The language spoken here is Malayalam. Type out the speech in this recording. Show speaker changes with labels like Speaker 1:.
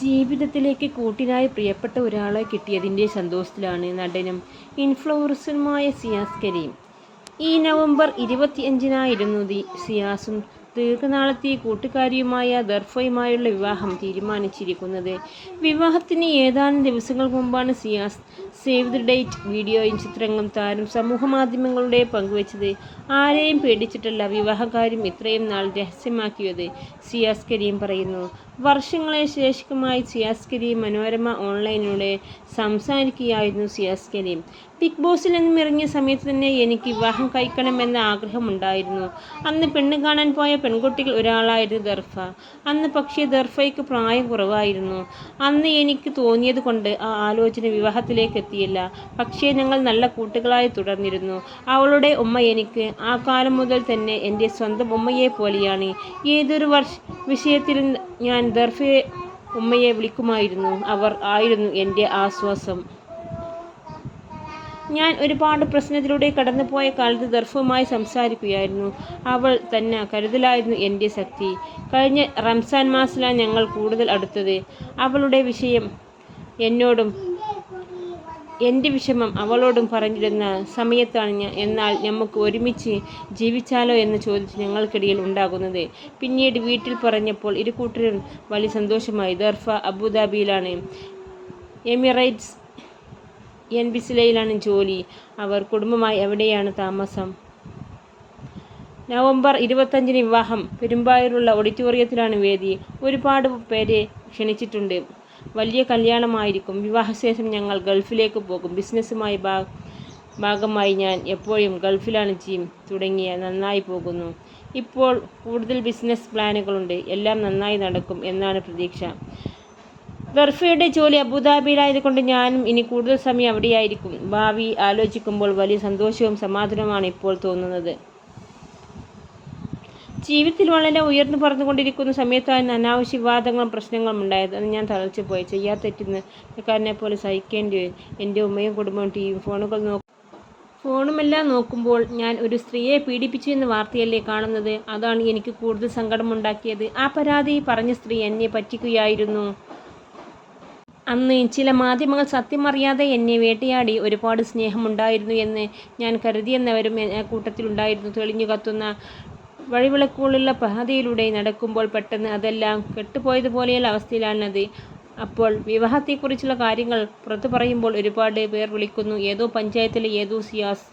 Speaker 1: ജീവിതത്തിലേക്ക് കൂട്ടിനായി പ്രിയപ്പെട്ട ഒരാളെ കിട്ടിയതിന്റെ സന്തോഷത്തിലാണ് നടനും ഇൻഫ്ലുവൻസറുമായ സിയാസ് കരീം. ഈ നവംബർ ഇരുപത്തിയഞ്ചിനായിരുന്നു സിയാസും ദീർഘനാളത്തെ കൂട്ടുകാരിയുമായ ദർഫയുമായുള്ള വിവാഹം തീരുമാനിച്ചിരിക്കുന്നത്. വിവാഹത്തിന് ഏതാനും ദിവസങ്ങൾ മുമ്പാണ് സിയാസ് സേവ് ദി ഡേറ്റ് വീഡിയോയും ചിത്രങ്ങളും താരം സമൂഹമാധ്യമങ്ങളിലൂടെ പങ്കുവച്ചത്. ആരെയും പേടിച്ചിട്ടല്ല വിവാഹകാര്യം ഇത്രയും നാൾ രഹസ്യമാക്കിയത് സിയാസ് കരീം പറയുന്നു. വർഷങ്ങളെ ശേഷമായി സിയാസ് കരീം മനോരമ ഓൺലൈനിലൂടെ സംസാരിക്കുകയായിരുന്നു സിയാസ് കരീം. ബിഗ് ബോസിൽ നിന്നും ഇറങ്ങിയ സമയത്ത് തന്നെ എനിക്ക് വിവാഹം കഴിക്കണമെന്ന ആഗ്രഹമുണ്ടായിരുന്നു. അന്ന് പെണ്ണ് കാണാൻ പോയ പെൺകുട്ടികളിൽ ഒരാളായിരുന്നു ദർഫ. അന്ന് പക്ഷേ ദർഫയ്ക്ക് പ്രായം കുറവായിരുന്നു. അന്ന് എനിക്ക് തോന്നിയത് കൊണ്ട് ആ ആലോചന വിവാഹത്തിലേക്ക് എത്തിയില്ല. പക്ഷേ ഞങ്ങൾ നല്ല കൂട്ടുകളായി തുടർന്നിരുന്നു. അവളുടെ ഉമ്മ എനിക്ക് ആ കാലം മുതൽ തന്നെ എന്റെ സ്വന്തം ഉമ്മയെ പോലെയാണ് ഏതൊരു വർഷ വിഷയത്തിലും ഞാൻ ദർഫയെ ഉമ്മയെ വിളിക്കുമായിരുന്നു. അവർ ആയിരുന്നു എന്റെ ആശ്വാസം. ഞാൻ ഒരുപാട് പ്രശ്നത്തിലൂടെ കടന്നുപോയ കാലത്ത് ദർഫുമായി സംസാരിക്കുകയായിരുന്നു അവൾ തന്നെ കരുതലായിരുന്നു എന്റെ ശക്തി. കഴിഞ്ഞ റംസാൻ മാസത്തിലാണ് ഞങ്ങൾ കൂടുതൽ അടുത്തത്. അവളുടെ വിഷയം എന്നോടും എന്റെ വിഷമം അവളോടും പറഞ്ഞിരുന്ന സമയത്താണ് ഞാൻ എന്നാൽ നമുക്ക് ഒരുമിച്ച് ജീവിച്ചാലോ എന്ന് ചോദിച്ച് ഞങ്ങൾക്കിടയിൽ ഉണ്ടാകുന്നത്. പിന്നീട് വീട്ടിൽ പറഞ്ഞപ്പോൾ ഇരുകൂട്ടർക്കും വലിയ സന്തോഷമായി. ദർഫ അബുദാബിയിലാണ്. എമിറേറ്റ്സ് എംബസിയിലാണ് ജോലി. അവർ കുടുംബമായി എവിടെയാണ് താമസം. നവംബർ ഇരുപത്തഞ്ചിന് വിവാഹം. പെരുമ്പായൂരുള്ള ഓഡിറ്റോറിയത്തിലാണ് വേദി. ഒരുപാട് പേരെ ക്ഷണിച്ചിട്ടുണ്ട്. വലിയ കല്യാണമായിരിക്കും. വിവാഹശേഷം ഞങ്ങൾ ഗൾഫിലേക്ക് പോകും. ബിസിനസ്സുമായി ഭാഗമായി ഞാൻ എപ്പോഴും ഗൾഫിലാണ് ജീം തുടങ്ങിയ നന്നായി പോകുന്നു. ഇപ്പോൾ കൂടുതൽ ബിസിനസ് പ്ലാനുകളുണ്ട്. എല്ലാം നന്നായി നടക്കും എന്നാണ് പ്രതീക്ഷ. ദർഫയുടെ ജോലി അബുദാബിയിലായതുകൊണ്ട് ഞാനും ഇനി കൂടുതൽ സമയം അവിടെയായിരിക്കും. ഭാവി ആലോചിക്കുമ്പോൾ വലിയ സന്തോഷവും സമാധാനവുമാണ് ഇപ്പോൾ തോന്നുന്നത്. ജീവിതത്തിൽ വളരെ ഉയർന്നു പറന്നുകൊണ്ടിരിക്കുന്ന സമയത്താണ് അനാവശ്യ വിവാദങ്ങളും പ്രശ്നങ്ങളും ഉണ്ടായത്. അത് ഞാൻ തളച്ചു പോയി ചെയ്യാൻ തെറ്റുന്ന കാരനെ പോലെ സഹിക്കേണ്ടി എന്റെ ഉമ്മയും കുടുംബവും ടീം ഫോണുകൾ നോക്കും ഫോണുമെല്ലാം നോക്കുമ്പോൾ ഞാൻ ഒരു സ്ത്രീയെ പീഡിപ്പിച്ചു എന്ന വാർത്തയല്ലേ കാണുന്നത്. അതാണ് എനിക്ക് കൂടുതൽ സങ്കടമുണ്ടാക്കിയത്. ആ പരാതി പറഞ്ഞ സ്ത്രീ എന്നെ പറ്റിക്കുകയായിരുന്നു. അന്ന് ചില മാധ്യമങ്ങൾ സത്യമറിയാതെ എന്നെ വേട്ടയാടി. ഒരുപാട് സ്നേഹമുണ്ടായിരുന്നു എന്ന് ഞാൻ കരുതിയെന്നവരും കൂട്ടത്തിലുണ്ടായിരുന്നു. തെളിഞ്ഞു കത്തുന്ന വഴിവിളക്കുകളുള്ള പാതയിലൂടെ നടക്കുമ്പോൾ പെട്ടെന്ന് അതെല്ലാം കെട്ടുപോയതുപോലെയുള്ള അവസ്ഥയിലാണത്. അപ്പോൾ വിവാഹത്തെക്കുറിച്ചുള്ള കാര്യങ്ങൾ പുറത്തു പറയുമ്പോൾ ഒരുപാട് പേർ വിളിക്കുന്നു. ഏതോ പഞ്ചായത്തിലെ ഏതോ സിയാസ്